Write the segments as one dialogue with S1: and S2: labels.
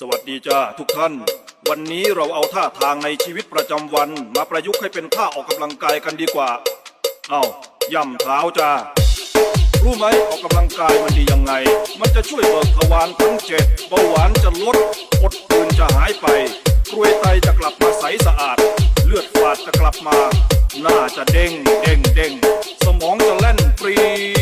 S1: สวัสดีจ้าทุกท่าน วันนี้เราเอาท่าทางในชีวิตประจำวัน มาประยุกต์ให้เป็นท่าออกกำลังกายกันดีกว่า เอา้าย่ำเท้าจ้า รู้ไหมออกกำลังกายมันดียังไง มันจะช่วยเบิกทวารทั้งเจ็ดเบาหวานจะลดอดปืนจะหายไปกรวยไตจะกลับมาใสสะอาด เลือดฝาดจะกลับมา หน้าจะเด้งเด้งเด้งสมองจะแล่นปรี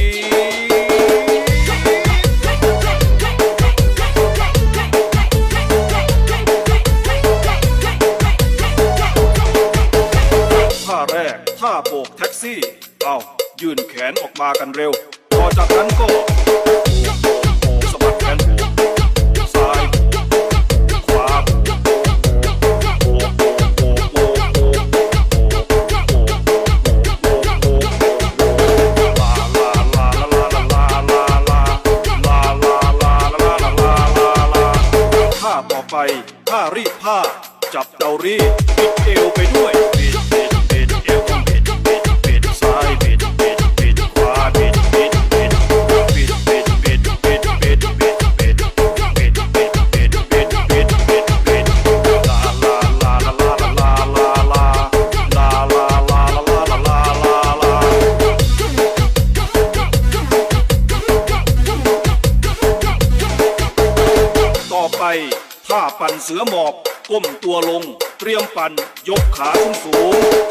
S1: เอายื่นแขนออกมากันเร็วต่อจากนั้นก็โบกโบกโบกสะบัดแขนโบกโบกซ้ายโบกขวาโบกโบกโบกโบกโบกโบกโบกโบกโบกโบกโบกโบกโบกลาลาลาลาลาลาลาลาลาลาลาลาลาลาลาลาท่าต่อไปท่ารีดผ้า จับเตารีดปิดเอวไปด้วย ต่อไปท่าปั่นเสือหมอบ ก้มตัวลง เตรียมปั่น ยกขาขึ้นสูงสอง